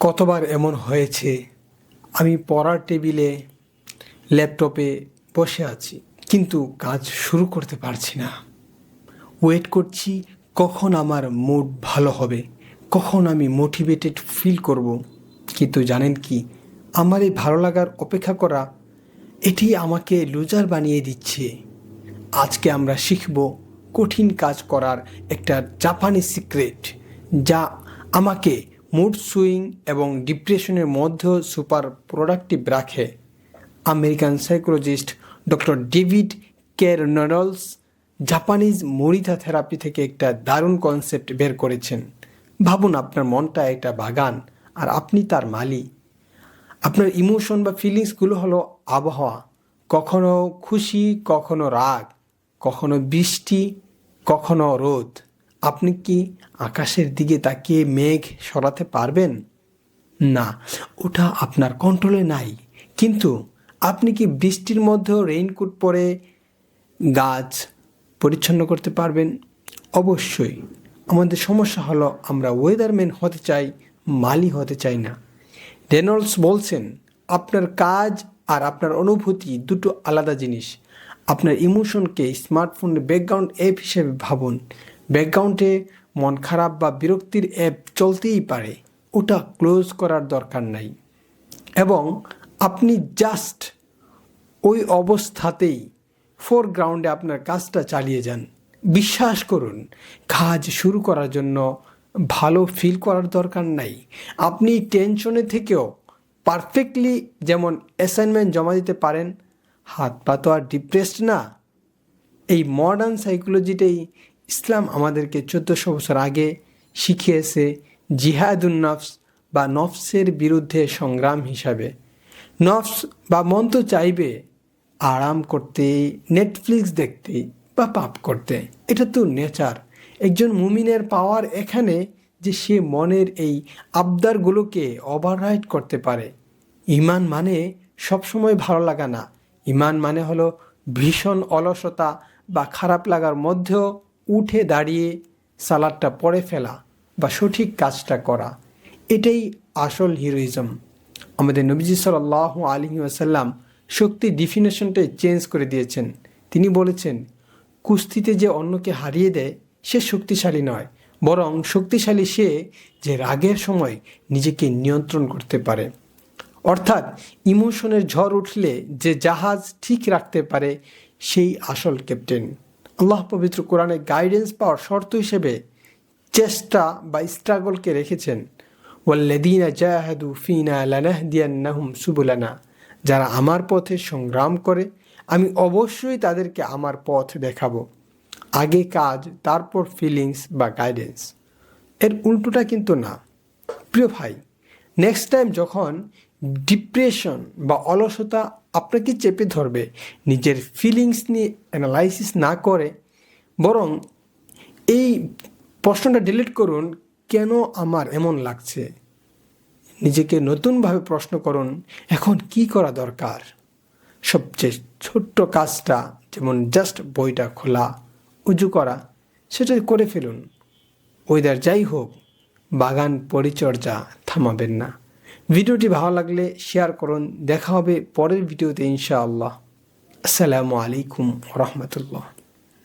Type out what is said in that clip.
কতবার এমন হয়েছে? আমি পড়ার টেবিলে, ল্যাপটপে বসে আছি, কিন্তু কাজ শুরু করতে পারছি না। ওয়েট করছি কখন আমার মুড ভালো হবে, কখন আমি মোটিভেটেড ফিল করব। কিন্তু জানেন কি, আমার এই ভালো লাগার অপেক্ষা করা, এটি আমাকে লুজার বানিয়ে দিচ্ছে। আজকে আমরা শিখব কঠিন কাজ করার একটা জাপানি সিক্রেট, যা আমাকে মুড সুইং এবং ডিপ্রেশনের মধ্যেও সুপার প্রোডাক্টিভ রাখে। আমেরিকান সাইকোলজিস্ট ডক্টর ডেভিড কের নডলস জাপানিজ মরিথা থেরাপি থেকে একটা দারুণ কনসেপ্ট বের করেছেন। ভাবুন আপনার মনটা একটা বাগান, আর আপনি তার মালি আপনার ইমোশন বা ফিলিংসগুলো হলো আবহাওয়া। কখনো খুশি, কখনো রাগ, কখনো বৃষ্টি, কখনো রোদ। আপনি কি আকাশের দিকে তাকিয়ে মেঘ সরাতে পারবেন? না, ওটা আপনার কন্ট্রোলে নাই। কিন্তু আপনি কি বৃষ্টির মধ্যেও রেইনকোট পরে গাছ পরিচ্ছন্ন করতে পারবেন? অবশ্যই। আমাদের সমস্যা হলো আমরা ওয়েদারম্যান হতে চাই, মালি হতে চাই না। রেনল্ডস বলছেন, আপনার কাজ আর আপনার অনুভূতি দুটো আলাদা জিনিস। আপনার ইমোশনকে স্মার্টফোনের ব্যাকগ্রাউন্ড অ্যাপ হিসেবে ভাবুন। ব্যাকগ্রাউন্ডে মন খারাপ বা বিরক্তির অ্যাপ চলতেই পারে, ওটা ক্লোজ করার দরকার নাই। এবং আপনি জাস্ট ওই অবস্থাতেই ফোরগ্রাউন্ডে আপনার কাজটা চালিয়ে যান। বিশ্বাস করুন, কাজ শুরু করার জন্য ভালো ফিল করার দরকার নাই। আপনি টেনশনে থেকেও পারফেক্টলি যেমন অ্যাসাইনমেন্ট জমা দিতে পারেন, হাত পা তো আর ডিপ্রেসড না। এই মডার্ন সাইকোলজিটাই ইসলাম আমাদেরকে চোদ্দোশো বছর আগে শিখিয়েছে জিহাদুন নফস বা নফসের বিরুদ্ধে সংগ্রাম হিসাবে। নফস বা মন তো চাইবে আরাম করতে নেটফ্লিক্স দেখতে বা পাপ করতে এটা তো নেচার। একজন মুমিনের পাওয়ার এখানে যে সে মনের এই আবদারগুলোকে ওভাররাইড করতে পারে। ইমান মানে সবসময় ভালো লাগা না। ইমান মানে হলো ভীষণ অলসতা বা খারাপ লাগার মধ্যেও উঠে দাঁড়িয়ে সালাদটা পরে ফেলা বা সঠিক কাজটা করা, এটাই আসল হিরোইজম। আমাদের নবীজি সাল্লাহ আলী আসাল্লাম শক্তি ডিফিনেশনটাই চেঞ্জ করে দিয়েছেন। তিনি বলেছেন, কুস্তিতে যে অন্যকে হারিয়ে দেয়, সে শক্তিশালী নয়, বরং শক্তিশালী সে যে রাগের সময় নিজেকে নিয়ন্ত্রণ করতে পারে। অর্থাৎ ইমোশনের ঝড় উঠলে যে জাহাজ ঠিক রাখতে পারে, সেই আসল ক্যাপ্টেন আল্লাহ পবিত্র কোরআনে গাইডেন্স পাওয়ার শর্ত হিসেবে চেষ্টা বা স্ট্রাগলকে রেখেছেন। ওয়াল্লাদিনা জাহাদু ফিনা লানাহদিয়ান্নাহুম সুবুলানা। যারা আমার পথে সংগ্রাম করে, আমি অবশ্যই তাদেরকে আমার পথ দেখাবো। আগে কাজ, তারপর ফিলিংস বা গাইডেন্স এর উল্টোটা কিন্তু না। প্রিয় ভাই নেক্সট টাইম যখন ডিপ্রেশন বা অলসতা আপনাকে চেপে ধরবে। নিজের ফিলিংস নিয়ে অ্যানালাইসিস না করে, বরং এই প্রশ্নটা ডিলিট করুন, কেন আমার এমন লাগছে? নিজেকে নতুনভাবে প্রশ্ন করুন, এখন কি করা দরকার? সবচেয়ে ছোট্ট কাজটা যেমন জাস্ট বইটা খোলা, উজু করা, সেটা করে ফেলুন। ওয়েদার যাই হোক, বাগান পরিচর্যা থামাবেন না। ভিডিওটি ভালো লাগলে শেয়ার করুন। দেখা হবে পরের ভিডিওতে ইনশাআল্লাহ। আসসালামু আলাইকুম রহমতুল্লাহ।